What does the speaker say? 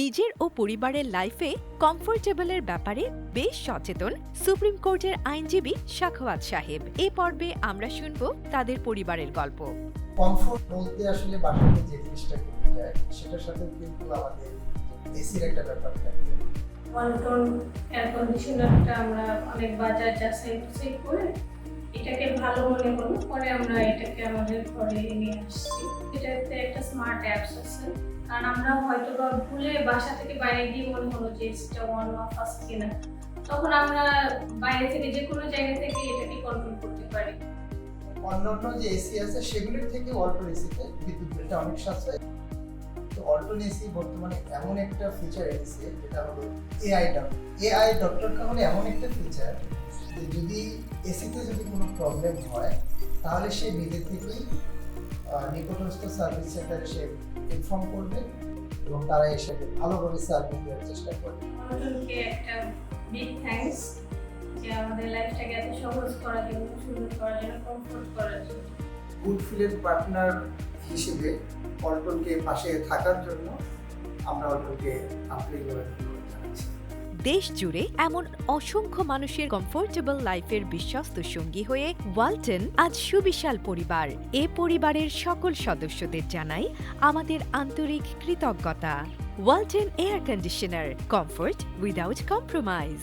নিজের ও পরিবারের লাইফে কমফোর্টেবলের ব্যাপারে বেশ সচেতন সুপ্রিম কোর্টের আইনজীবী শাখওয়াত সাহেব। এ পর্বে আমরা শুনব তাদের পরিবারের গল্প। কমফোর্ট বলতে আসলে বাসাতে যে জিনিসটা করতে যায় সেটার সাথে কিন্তু আমাদের এসির একটা ব্যাপার থাকে। ওয়ালটন এয়ার কন্ডিশনারটা আমরা অনেক বাজার যাচাই টাচাই করে এটাকে ভালো মনে হলো পরে আমরা এটাকে আমাদের ঘরে নিয়ে আসছি। এটাতে একটা স্মার্ট অ্যাপস আছে। কারণ আমরা হয়তো বা ভুলে বাসা থেকে বাইরে গিয়ে মনে হলো যে এসিটা অন অফ আছে কিনা। তখন আমরা বাইরে থেকে যে কোনো জায়গা থেকে এটাকে কন্ট্রোল করতে পারি। অন্যান্য যে এসি আছে সেগুলোর থেকে অল্টন এসিতে বিদ্যুৎ বিলটা অনেক সাশ্রয়। অল্টন এসি বর্তমানে এমন একটা ফিচার এসেছে যেটা হলো এআই ডক্টর এআই ডক্টরটা হলো এমন একটা ফিচার যদি এসিতে যদি কোনো প্রবলেম হয় তাহলে সে নিজে থেকেই নিকটস্থ সার্ভিস সেন্টারে সে ইনফর্ম করবে এবং তারা এসে ভালোভাবে সার্ভিস দেওয়ার চেষ্টা করবে। একটা বিগ থ্যাঙ্কস যে আমাদের লাইফটাকে এত সহজ করার জন্য সুন্দর করার জন্য কমফোর্ট করার জন্য। গুডফিলের পার্টনার হিসেবে অল্টনকে পাশে থাকার জন্য আমরা অল্টনকে আন্তরিকভাবে দেশ জুড়ে এমন অসংখ্য মানুষের কমফোর্টেবল লাইফের বিশ্বস্ত সঙ্গী হয়ে ওয়ালটন আজ সুবিশাল পরিবার। এ পরিবারের সকল সদস্যদের জানাই আমাদের আন্তরিক কৃতজ্ঞতা। Walton air conditioner comfort without compromise